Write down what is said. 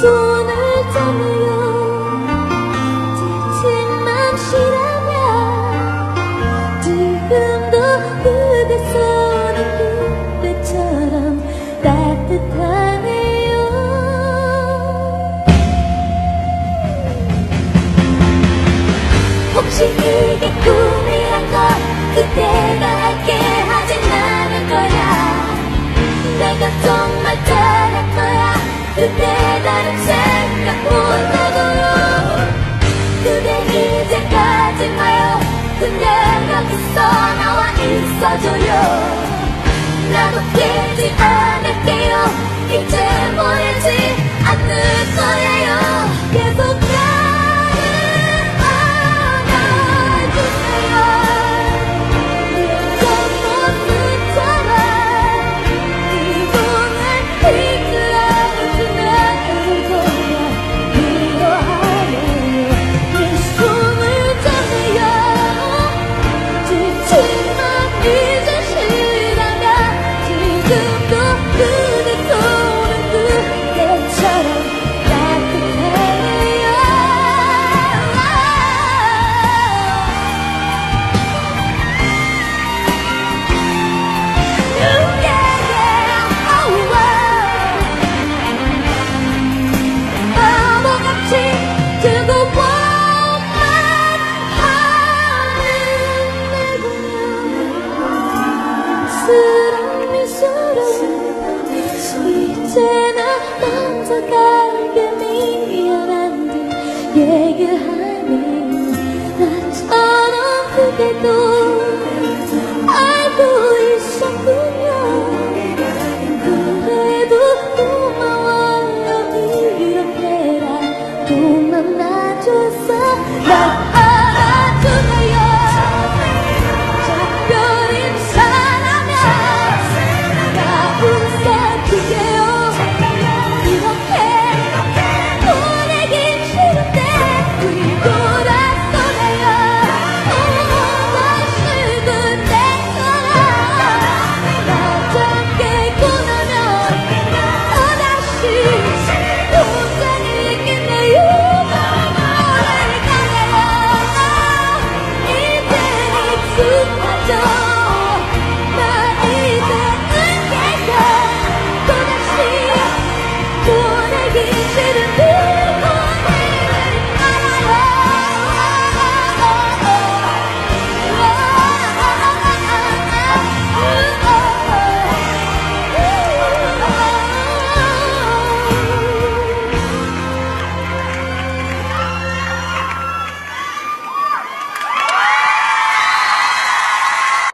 손을 잡으려 지친 맘시라면 지금도 그대 손이 그때처럼 따뜻하네요 혹시 그게 꿈이란 건 그대가 써주려 나도 깨지 않아 언제나 남자답게 미안한데 얘기하니 나처럼 그게 또 you.